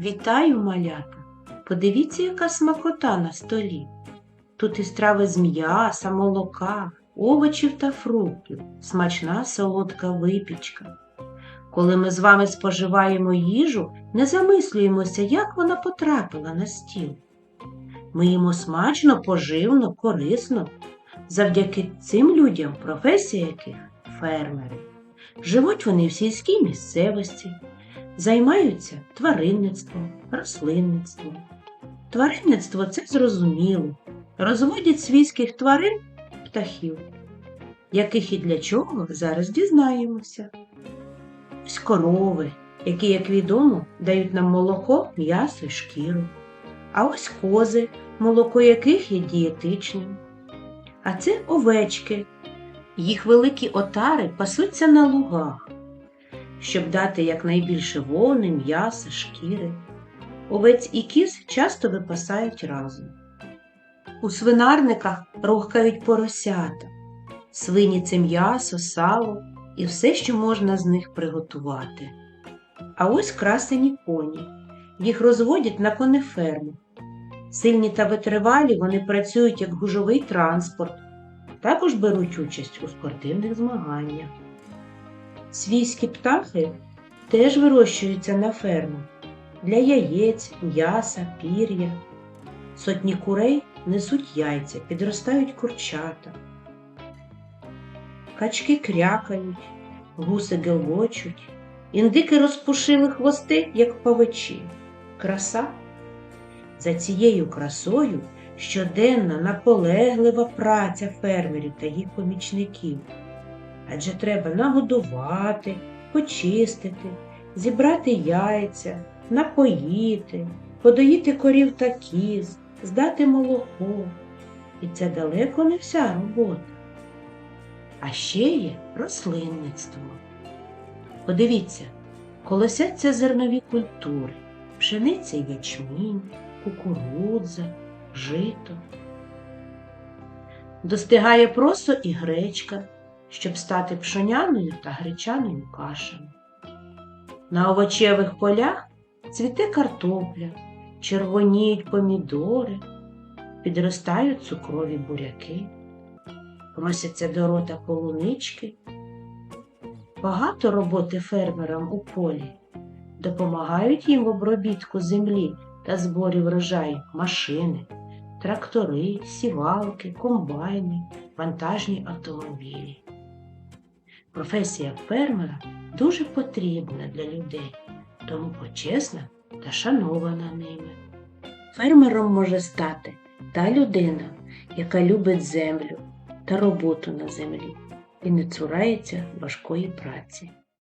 Вітаю, малята! Подивіться, яка смакота на столі. Тут і страви з м'яса, молока, овочів та фруктів, смачна солодка випічка. Коли ми з вами споживаємо їжу, не замислюємося, як вона потрапила на стіл. Ми їмо смачно, поживно, корисно. Завдяки цим людям, професія яких фермери. Живуть вони в сільській місцевості, займаються тваринництвом, рослинництвом. Тваринництво це зрозуміло. Розводять свійських тварин птахів, яких і для чого зараз дізнаємося. Ось корови, які, як відомо, дають нам молоко, м'ясо й шкіру. А ось кози, молоко яких є дієтичним. А це овечки. Їх великі отари пасуться на лугах, щоб дати якнайбільше вовни, м'яса, шкіри. Овець і кіз часто випасають разом. У свинарниках рохкають поросята. Свині це м'ясо, сало і все, що можна з них приготувати. А ось красені коні. Їх розводять на конеферму. Сильні та витривалі вони працюють як гужовий транспорт, також беруть участь у спортивних змаганнях. Свійські птахи теж вирощуються на фермах для яєць, м'яса, пір'я. Сотні курей несуть яйця, підростають курчата. Качки крякають, гуси гелгочуть, індики розпушили хвости, як павичі. Краса. За цією красою щоденна наполеглива праця фермерів та їх помічників. Адже треба нагодувати, почистити, зібрати яйця, напоїти, подоїти корів та кіз, здати молоко. І це далеко не вся робота. А ще є рослинництво. Подивіться, колосяться зернові культури, пшениця й ячмінь, кукурудза, жито. Достигає просо і гречка, щоб стати пшоняною та гречаною кашами. На овочевих полях цвіте картопля, червоніють помідори, підростають цукрові буряки, просяться до рота полунички. Багато роботи фермерам у полі допомагають їм в обробітку землі та зборі врожаю машини, трактори, сівалки, комбайни, вантажні автомобілі. Професія фермера дуже потрібна для людей, тому почесна та шанована ними. Фермером може стати та людина, яка любить землю та роботу на землі і не цурається важкої праці.